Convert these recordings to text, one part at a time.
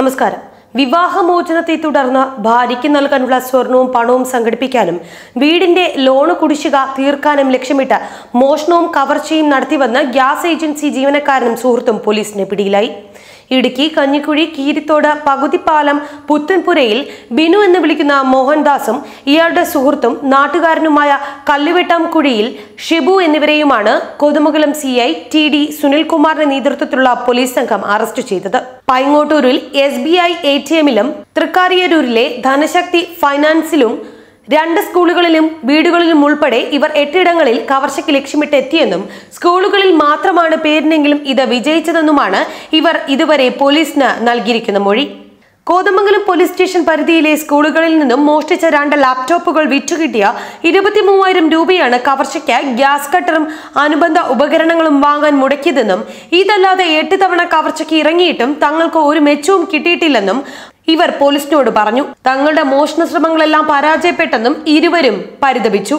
നമസ്കാരം. വിവാഹമോചനത്തെ തുടർന്ന് ഭാര്യയ്ക്ക് നൽകാനുള്ള സ്വർണവും പണവും സംഘടിപ്പിക്കാനും വീടിന്റെ ലോണ് കുടിശ്ശിക തീർക്കാനും ലക്ഷ്യമിട്ട് മോഷണവും കവർച്ചയും നടത്തിവന്ന് ഗ്യാസ് ഏജൻസി ജീവനക്കാരനും സുഹൃത്തും പോലീസിന് പിടിയിലായി. ഇടുക്കി കഞ്ഞിക്കുഴി കീരിത്തോട് പകുതിപ്പാലം പുത്തൻപുരയിൽ ബിനു എന്ന് വിളിക്കുന്ന മോഹൻദാസും ഇയാളുടെ സുഹൃത്തും നാട്ടുകാരനുമായ കല്ലുവെട്ടാംകുഴിയിൽ Shibu എന്നിവരെയുമാണ് Kothamangalam C I T D സുനിൽകുമാറിന്റെ നേതൃത്വത്തിലുള്ള പോലീസ് സംഘം അറസ്റ്റ് ചെയ്തത്. പൈങ്ങോട്ടൂരിൽ S B I A T എമ്മിലും തൃക്കാരിയരൂരിലെ ധനശക്തി ഫൈനാൻസിലും രണ്ട് സ്കൂളുകളിലും വീടുകളിലും ഉൾപ്പെടെ ഇവർ എട്ടിടങ്ങളിൽ കവർച്ചയ്ക്ക് ലക്ഷ്യമിട്ട് എത്തിയെന്നും സ്കൂളുകളിൽ മാത്രമാണ് പേരിനെങ്കിലും ഇത് വിജയിച്ചതെന്നുമാണ് ഇവർ ഇതുവരെ പോലീസിന് നൽകിയിരിക്കുന്ന മൊഴി. കോതമംഗലം പോലീസ് സ്റ്റേഷൻ പരിധിയിലെ സ്കൂളുകളിൽ നിന്നും മോഷ്ടിച്ച രണ്ട് ലാപ്ടോപ്പുകൾ വിറ്റുകിട്ടിയ ഇരുപത്തി മൂവായിരം രൂപയാണ് കവർച്ചയ്ക്ക് ഗ്യാസ് കട്ടറും അനുബന്ധ ഉപകരണങ്ങളും വാങ്ങാൻ മുടക്കിയതെന്നും ഇതല്ലാതെ എട്ട് തവണ കവർച്ചയ്ക്ക് ഇറങ്ങിയിട്ടും തങ്ങൾക്ക് ഒരു മെച്ചവും കിട്ടിയിട്ടില്ലെന്നും ഇവർ പോലീസിനോട് പറഞ്ഞു തങ്ങളുടെ മോഷണ ശ്രമങ്ങളെല്ലാം പരാജയപ്പെട്ടെന്നും ഇരുവരും പരിതപിച്ചു.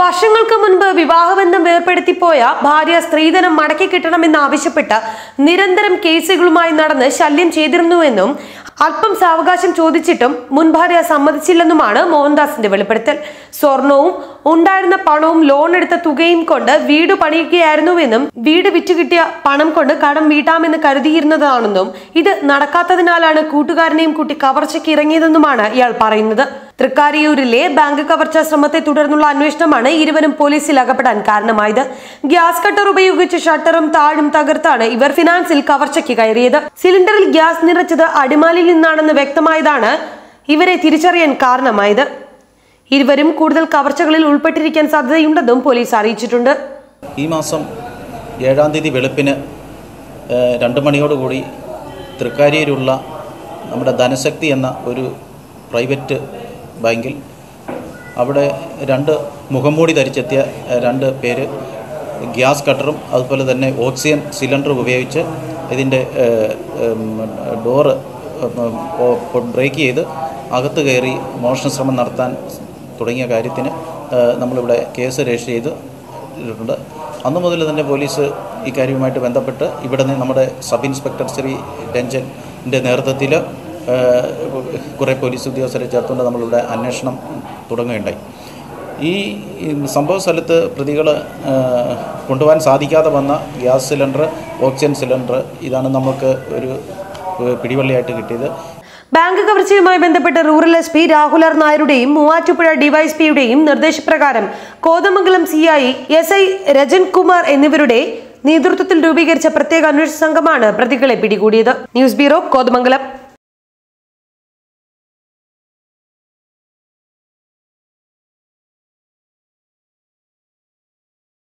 വർഷങ്ങൾക്ക് മുൻപ് വിവാഹബന്ധം വേർപ്പെടുത്തിപ്പോയ ഭാര്യ സ്ത്രീധനം മടക്കി കിട്ടണമെന്ന് ആവശ്യപ്പെട്ട് നിരന്തരം കേസുകളുമായി നടന്ന് ശല്യം ചെയ്തിരുന്നുവെന്നും അല്പം സാവകാശം ചോദിച്ചിട്ടും മുൻ ഭാര്യ സമ്മതിച്ചില്ലെന്നുമാണ് മോഹൻദാസിന്റെ വെളിപ്പെടുത്തൽ. സ്വർണവും ഉണ്ടായിരുന്ന പണവും ലോൺ എടുത്ത തുകയും കൊണ്ട് വീട് പണിയുകയായിരുന്നുവെന്നും വീട് വിറ്റുകിട്ടിയ പണം കൊണ്ട് കടം വീട്ടാമെന്ന് കരുതിയിരുന്നതാണെന്നും ഇത് നടക്കാത്തതിനാലാണ് കൂട്ടുകാരനെയും കൂട്ടി കവർച്ചയ്ക്ക് ഇറങ്ങിയതെന്നുമാണ് ഇയാൾ പറയുന്നത്. തൃക്കാരിയൂരിലെ ബാങ്ക് കവർച്ചാ ശ്രമത്തെ തുടർന്നുള്ള അന്വേഷണമാണ് ഇരുവരും പോലീസിൽ അകപ്പെടാൻ കാരണമായത്. ഗ്യാസ് കട്ടർ ഉപയോഗിച്ച് ഷട്ടറും താഴും തകർത്താണ് ഇവർ ഫിനാൻസിൽ കവർച്ചയ്ക്ക് കയറിയത്. സിലിണ്ടറിൽ ഗ്യാസ് നിറച്ചത് അടിമാലിൽ നിന്നാണെന്ന് വ്യക്തമായതാണ് ഇവരെ തിരിച്ചറിയാൻ കാരണമായത്. ഇരുവരും കൂടുതൽ കവർച്ചകളിൽ ഉൾപ്പെട്ടിരിക്കാൻ സാധ്യതയുണ്ടെന്നും പോലീസ് അറിയിച്ചിട്ടുണ്ട്. ഈ മാസം ഏഴാം തീയതി വെളുപ്പിന് രണ്ട് മണിയോടുകൂടി തൃക്കാരിയിലുള്ള നമ്മുടെ ധനശക്തി എന്ന ഒരു പ്രൈവറ്റ് ബാങ്കിൽ അവിടെ രണ്ട് മുഖംമൂടി ധരിച്ചെത്തിയ രണ്ട് പേര് ഗ്യാസ് കട്ടറും അതുപോലെ തന്നെ ഓക്സിജൻ സിലിണ്ടറും ഉപയോഗിച്ച് ഇതിന്റെ ഡോറ് ബ്രേക്ക് ചെയ്ത് അകത്ത് കയറി മോഷണശ്രമം നടത്താൻ തുടങ്ങിയ കാര്യത്തിന് നമ്മളിവിടെ കേസ് രജിസ്റ്റർ ചെയ്ത് ഇട്ടിട്ടുണ്ട്. അന്നു മുതൽ തന്നെ പോലീസ് ഇക്കാര്യവുമായിട്ട് ബന്ധപ്പെട്ട് ഇവിടെ നിന്ന് നമ്മുടെ സബ് ഇൻസ്പെക്ടർ ശ്രീ രഞ്ജന്റെ നേതൃത്വത്തിൽ കുറേ പോലീസ് ഉദ്യോഗസ്ഥരെ ചേർത്തുകൊണ്ട് നമ്മളിവിടെ അന്വേഷണം തുടങ്ങുകയുണ്ടായി. ഈ സംഭവ സ്ഥലത്ത് പ്രതികൾ കൊണ്ടുപോകാൻ സാധിക്കാതെ വന്ന ഗ്യാസ് സിലിണ്ടർ ഓക്സിജൻ സിലിണ്ടർ ഇതാണ് നമുക്ക് ഒരു പിടിവള്ളിയായിട്ട് കിട്ടിയത്. ബാങ്ക് കവർച്ചയുമായി ബന്ധപ്പെട്ട് rural S P Rahul R നായരുടെയും Muvattupuzha ഡിവൈഎസ്പിയുടെയും നിർദ്ദേശപ്രകാരം Kothamangalam C I S I Rajan Kumar എന്നിവരുടെ നേതൃത്വത്തിൽ രൂപീകരിച്ച പ്രത്യേക അന്വേഷണ സംഘമാണ് പ്രതികളെ പിടികൂടിയത്. News bureau Kothamangalam.